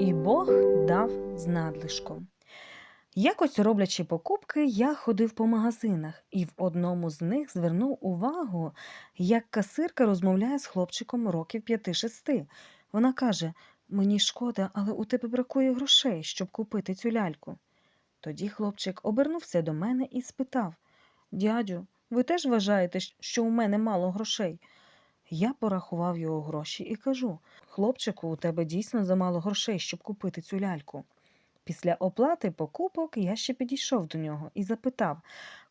І Бог дав з надлишком. Якось роблячи покупки, я ходив по магазинах і в одному з них звернув увагу, як касирка розмовляє з хлопчиком років 5-6. Вона каже: Мені шкода, але у тебе бракує грошей, щоб купити цю ляльку. Тоді хлопчик обернувся до мене і спитав: Дядю, ви теж вважаєте, що у мене мало грошей? Я порахував його гроші і кажу: Хлопчику, у тебе дійсно замало грошей, щоб купити цю ляльку. Після оплати покупок я ще підійшов до нього і запитав,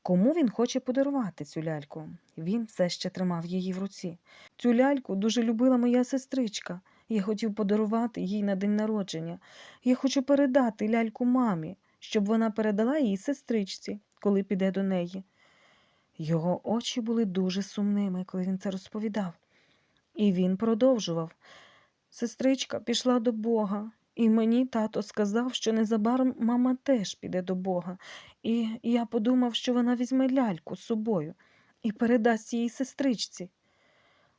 кому він хоче подарувати цю ляльку. Він все ще тримав її в руці. Цю ляльку дуже любила моя сестричка. Я хотів подарувати їй на день народження. Я хочу передати ляльку мамі, щоб вона передала її сестричці, коли піде до неї. Його очі були дуже сумними, коли він це розповідав. І він продовжував. Сестричка пішла до Бога, і мені тато сказав, що незабаром мама теж піде до Бога. І я подумав, що вона візьме ляльку з собою і передасть її сестричці.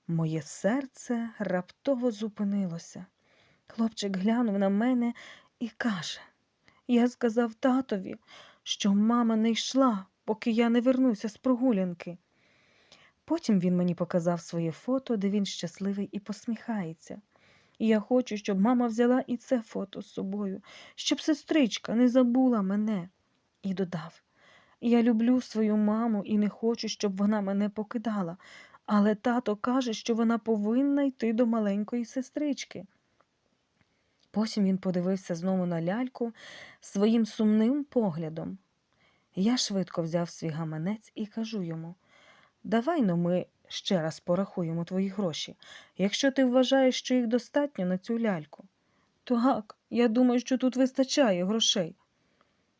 Моє серце раптово зупинилося. Хлопчик глянув на мене і каже: Я сказав татові, що мама не йшла, поки я не вернуся з прогулянки. Потім він мені показав своє фото, де він щасливий і посміхається. І я хочу, щоб мама взяла і це фото з собою, щоб сестричка не забула мене. І додав: Я люблю свою маму і не хочу, щоб вона мене покидала, але тато каже, що вона повинна йти до маленької сестрички. Потім він подивився знову на ляльку своїм сумним поглядом. Я швидко взяв свій гаманець і кажу йому: Давай но ми ще раз порахуємо твої гроші, якщо ти вважаєш, що їх достатньо на цю ляльку. Так, я думаю, що тут вистачає грошей.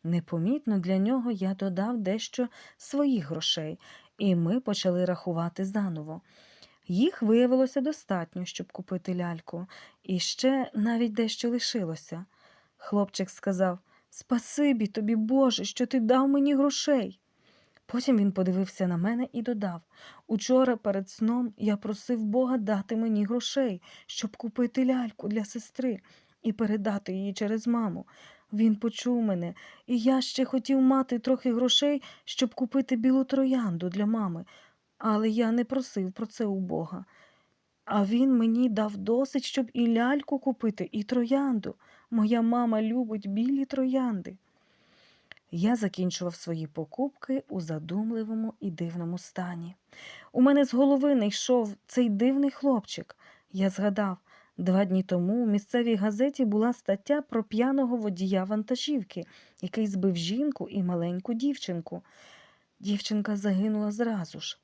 Непомітно для нього я додав дещо своїх грошей, і ми почали рахувати заново. Їх виявилося достатньо, щоб купити ляльку, і ще навіть дещо лишилося. Хлопчик сказав Спасибі тобі, Боже, що ти дав мені грошей. Потім він подивився на мене і додав Учора перед сном я просив Бога дати мені грошей, щоб купити ляльку для сестри і передати її через маму. Він почув мене, і я ще хотів мати трохи грошей, щоб купити білу троянду для мами, але я не просив про це у Бога. А він мені дав досить, щоб і ляльку купити, і троянду. Моя мама любить білі троянди. Я закінчував свої покупки у задумливому і дивному стані. У мене з голови не йшов цей дивний хлопчик. Я згадав, два дні тому у місцевій газеті була стаття про п'яного водія вантажівки, який збив жінку і маленьку дівчинку. Дівчинка загинула зразу ж,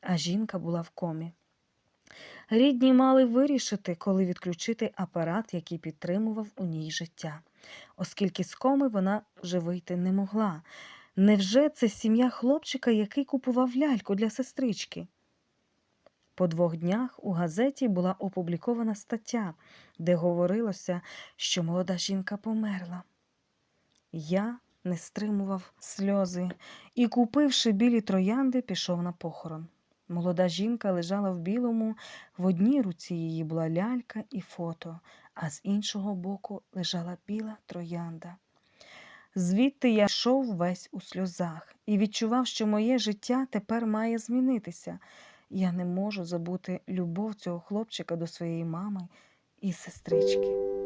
а жінка була в комі. Рідні мали вирішити, коли відключити апарат, який підтримував у ній життя, оскільки з коми вона вже вийти не могла. Невже це сім'я хлопчика, який купував ляльку для сестрички? По двох днях у газеті була опублікована стаття, де говорилося, що молода жінка померла. Я не стримував сльози і, купивши білі троянди, пішов на похорон. Молода жінка лежала в білому, в одній руці її була лялька і фото, а з іншого боку лежала біла троянда. Звідти я йшов весь у сльозах і відчував, що моє життя тепер має змінитися. Я не можу забути любов цього хлопчика до своєї мами і сестрички.